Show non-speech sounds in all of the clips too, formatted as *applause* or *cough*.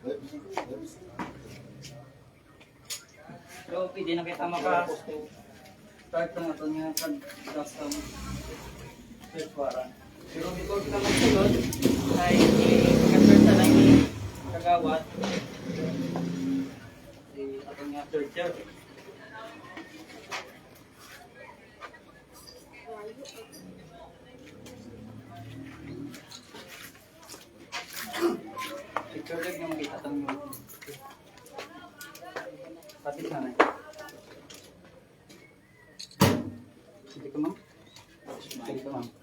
Pero pwede na kita maka start na ito niya pag custom search warrant. Pero before kita magsunod, ay i-search na lang yung kagawad. Di ato nga searcher. Picture lang yung makita tang yung Pati sana. Sige ka ma'am. Sige ka ma'am.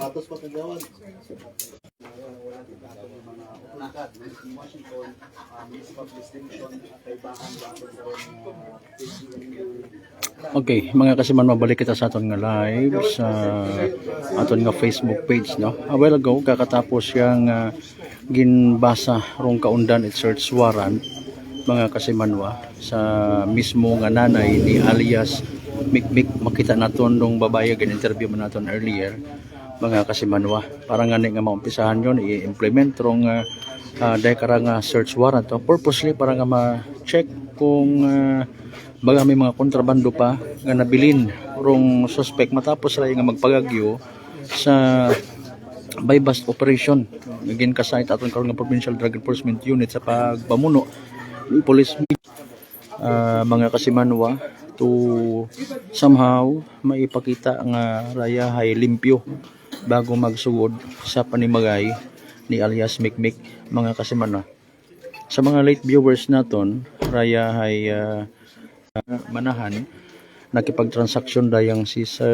Sapatos pa kagawad. Nakad, Washington, Municipal Division, kaibahan Okay, mga kasiman mabalik kita sa aton nga live sa aton nga Facebook page no. A while ago kakatapos yang uh, ginbasa rong kaundan at search warrant mga kasimanwa sa mismo nga nanay ni alias Mikmik makita naton nung babae gan interview man naton earlier mga kasimanwa para nga nga maumpisahan yon i-implement rong uh, uh, dahil nga search warrant. To purposely para nga ma-check kung uh, baga may mga kontrabando pa nga nabilin rong suspect matapos sila nga magpagagyo sa bypass operation. Naging kasayt aton karon provincial drug enforcement unit sa pagpamuno ni police. Uh, mga kasimanwa to somehow maipakita nga raya hay limpyo bago magsugod sa panimagay ni alias Mikmik mga kasimanwa sa mga late viewers naton raya uh, uh, manahan. Nakipagtransaksyon dayang si sa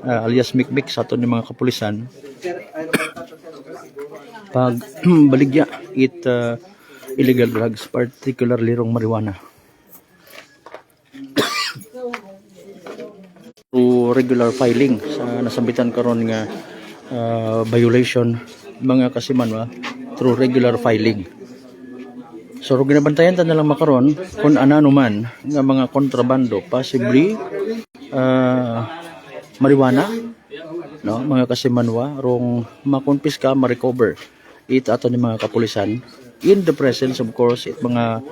uh, alias Mikmik sa aton ni mga kapulisan. Pag *clears throat* baligya it uh, illegal drugs particularly rong marijuana through regular filing sa nasambitan karon nga uh, violation. Mga kasimanwa through regular filing. So, ro ginabantayan ta na lang makaron kung anano man nga mga kontrabando, possibly uh, marijuana, no, mga kasimanwa, rong makonpiska, ma-recover it ato ni mga kapulisan. In the presence of course it mga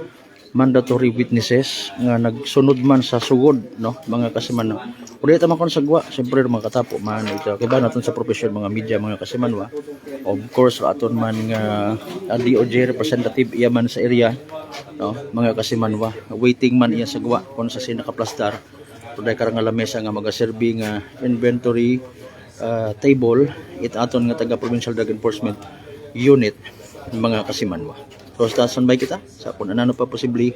mandatory witnesses nga nagsunod man sa sugod no? Mga kasimanwa di man kon sagwa syempre mga katapo man ito. Kay ba naton sa profesyon mga media mga kasimanwa of course aton man nga uh, DOJ representative iya man sa area no? Mga kasimanwa waiting man iya sagwa kung sa sina kaplastar Tuday karang nga lamesa nga magaserbi nga inventory uh, table it aton nga taga provincial drug enforcement unit mga kasimanwa so stason bay kita? Sa kung ano pa posible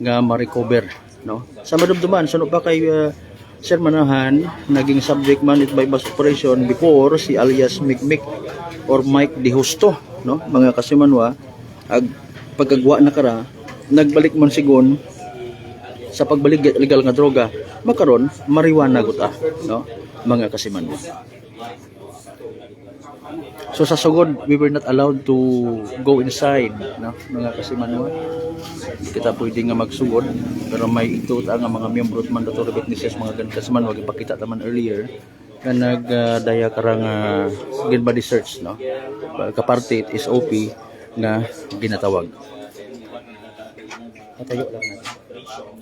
nga ma-recover no? Sa madumduman suno pa kay uh, Sir Manahan naging subject man it by bus operation before si alias Mikmik or Mike De Justo no? Mga kasimanwa ag pagkagwa na kara nagbalik man sigon sa pagbalik legal nga droga makaron marijuana gud ah no? Mga kasimanwa So sa sugod, we were not allowed to go inside, no? mga kasimanwa. Kita pwede nga magsugod, pero may ito nga mga miyembro at mandatory witnesses, mga ganun kasimanwa, ipakita taman earlier, na nagdaya uh, karang uh, gin body search, no? Kaparte, it is OP na ginatawag. Tatayo lang natin.